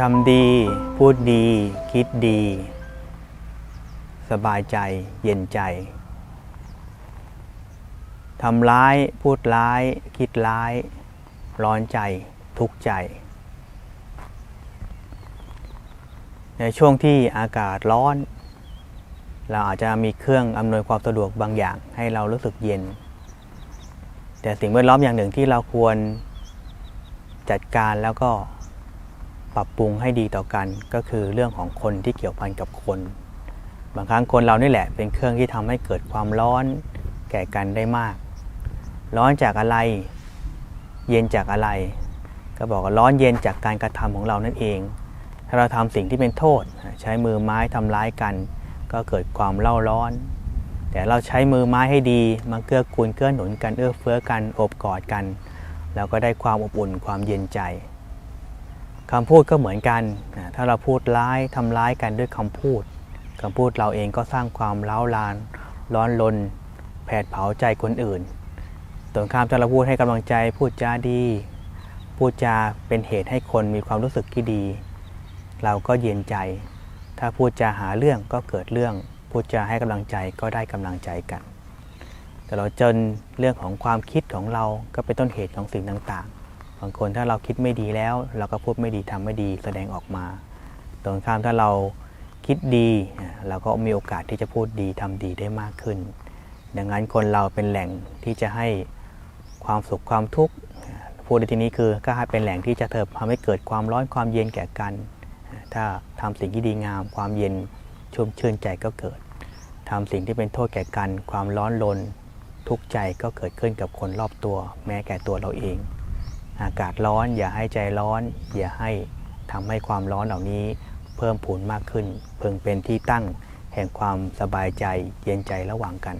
ทำดี พูดดี คิดดี สบายใจ เย็นใจ ทำร้าย พูดร้าย คิดร้าย ร้อนใจ ทุกข์ใจ ในช่วงที่อากาศร้อน เราอาจจะมีเครื่องอำนวยความสะดวกบางอย่างให้เรารู้สึกเย็น แต่สิ่งแวดล้อมอย่างหนึ่งที่เราควรจัดการแล้วก็ ปรับปรุงให้ดีต่อกัน ก็คือเรื่องของคนที่เกี่ยวพันกับคน บางครั้งคนเรานี่แหละเป็นเครื่องที่ทำให้เกิดความร้อนแก่กันได้มาก ร้อนจากอะไร เย็นจากอะไร ก็บอกว่าร้อนเย็นจากการกระทำของเรานั่นเอง ถ้าเราทำสิ่งที่เป็นโทษ ใช้มือไม้ทำร้ายกัน ก็เกิดความเล่าร้อน แต่เราใช้มือไม้ให้ดีมาเกื้อกูลเกื้อหนุนกันเอื้อเฟื้อกันอบกอดกัน แล้วก็ได้ความอบอุ่นความเย็นใจ คำพูดก็เหมือนกันนะถ้าเราพูดร้ายทำร้ายกันด้วยคำพูดคำพูดเราเองก็สร้างความร้าวราน ร้อนรนแผดเผาใจคนอื่นตรงข้ามถ้าเราพูดให้กำลังใจพูดจาดี พูดจาเป็นเหตุให้คนมีความรู้สึกที่ดี เราก็เย็นใจ ถ้าพูดจาหาเรื่องก็เกิดเรื่อง พูดจาให้กำลังใจก็ได้กำลังใจกัน แต่เราจนเรื่องของความคิดของเราก็เป็นต้นเหตุของสิ่งต่างๆางคนถ้าเราคิดไม่ดีแล้ว เราก็พูดไม่ดีทำไม่ดีแสดงออกมา ตรงข้ามถ้าเราคิดดีเราก็มีโอกาสที่จะพูดดีทำดีได้มากขึ้น ดังนั้นคนเราเป็นแหล่งที่จะให้ความสุขความทุกข์พูดในที่นี้คือก็ให้เป็นแหล่งที่จะเถิบทำให้เกิดความร้อนความเย็นแก่กัน ถ้าทำสิ่งที่ดีงาม ความเย็นชุ่มชื่นใจก็เกิดทำสิ่งที่เป็นโทษแก่กัน ความร้อนรนทุกข์ใจก็เกิดขึ้นกับคนรอบตัว แม้แก่ตัวเราเอง อากาศร้อน อย่าให้ใจร้อน อย่าให้ทำให้ความร้อนเหล่านี้เพิ่มผูนมากขึ้น เพิ่งเป็นที่ตั้งแห่งความสบายใจเย็นใจระหว่างกัน